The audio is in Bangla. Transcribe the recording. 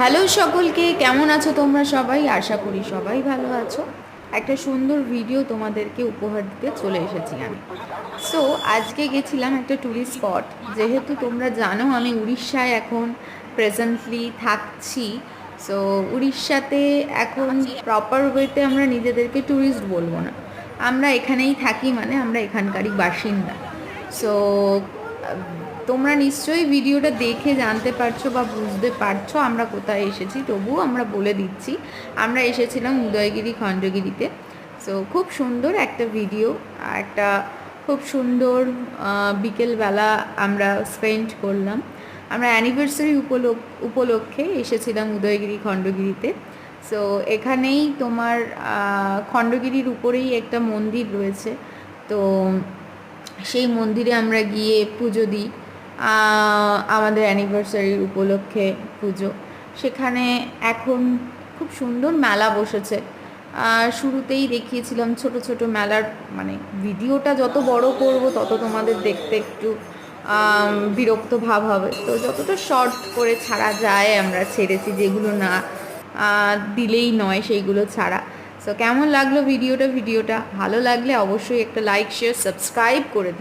হ্যালো সকলকে, কেমন আছো তোমরা সবাই? আশা করি সবাই ভালো আছো। একটা সুন্দর ভিডিও তোমাদেরকে উপহার দিতে চলে এসেছি আমি। সো আজকে গেছিলাম একটা ট্যুরিস্ট স্পট যেহেতু তোমরা জানো, আমি উড়িষ্যায় এখন প্রেজেন্টলি থাকছি। সো উড়িষ্যাতে এখন প্রপার ওয়েতে আমরা নিজেদেরকে ট্যুরিস্ট বলব না। আমরা এখানেই থাকি মানে আমরা এখানকারই বাসিন্দা। সো তোমরা নিশ্চয়ই ভিডিওটা দেখে জানতে পারছ বা বুঝতে পারছ আমরা কোথায় এসেছি, তবুও আমরা বলে দিচ্ছি। আমরা এসেছিলাম উদয়গিরি খণ্ডগিরিতে। সো খুব সুন্দর একটা ভিডিও একটা খুব সুন্দর বিকেলবেলা আমরা স্পেন্ড করলাম। আমরা অ্যানিভার্সারি উপলক্ষ এসেছিলাম উদয়গিরি খণ্ডগিরিতে। সো এখানেই তোমার খণ্ডগিরির উপরেই একটা মন্দির রয়েছে। তো, সেই মন্দিরে আমরা গিয়ে পুজো দিই। আমাদের অ্যানিভার্সারির উপলক্ষে পুজো। সেখানে এখন খুব সুন্দর মেলা বসেছে। শুরুতেই দেখিয়েছিলাম ছোট ছোট মেলার মানে ভিডিওটা যত বড় করব তত তোমাদের দেখতে একটু বিরক্ত ভাব হবে। তো যতটা শর্ট করে ছাড়া যায় আমরা ছেড়েছি যেগুলো না দিলেই নয় সেইগুলো ছাড়া। সো কেমন লাগল ভিডিওটা? ভিডিওটা ভালো লাগলে অবশ্যই একটা লাইক শেয়ার সাবস্ক্রাইব করে।